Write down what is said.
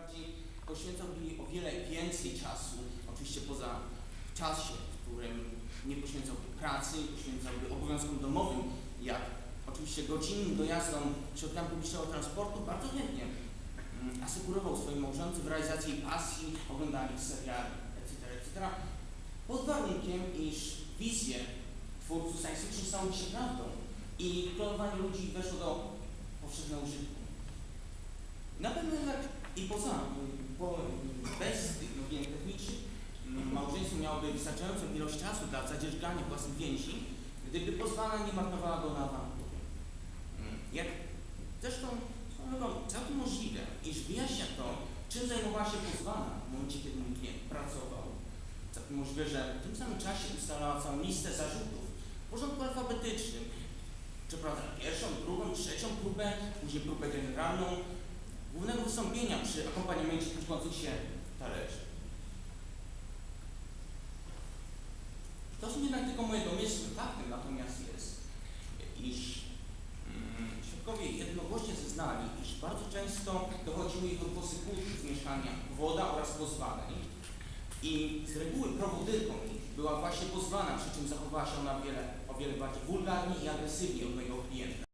bardziej poświęcałby o wiele więcej czasu, oczywiście poza czasie, w którym nie poświęcałby pracy, poświęcałby obowiązkom domowym, jak oczywiście godzinnym dojazdom środkami publicznego transportu, bardzo chętnie mm, asykurował swojej małżonce w realizacji pasji, oglądania seriali, etc., etc., pod warunkiem, iż wizje twórców science fiction stały się prawdą i klonowanie ludzi weszło do powszechnego użytku. Na pewno jednak i poza, po, bez tych rozwiązań technicznych, mm, małżeństwo miałoby wystarczającą ilość czasu dla zadzierzgania własnych więzi, gdyby pozwana nie marnowała go na awantury. Mm, Jak zresztą drogą całkiem możliwe, iż wyjaśnia to, czym zajmowała się pozwana w momencie, kiedy mój klient pracował. Całkiem możliwe, że w tym samym czasie ustalała całą listę zarzutów w porządku alfabetycznym. Przeprowadza pierwszą, drugą, trzecią próbę, później próbę generalną głównego wystąpienia przy akompaniamencie tłuczących się talerzy. To są jednak tylko moje domysły. Faktem natomiast jest, iż mm, świadkowie jednogłośnie zeznali, iż bardzo często dochodziło ich do posypówki z mieszkania woda oraz pozwanej i z reguły prowodyrką była właśnie pozwana, przy czym zachowała się ona wiele, o wiele bardziej wulgarnie i agresywnie od mojego klienta.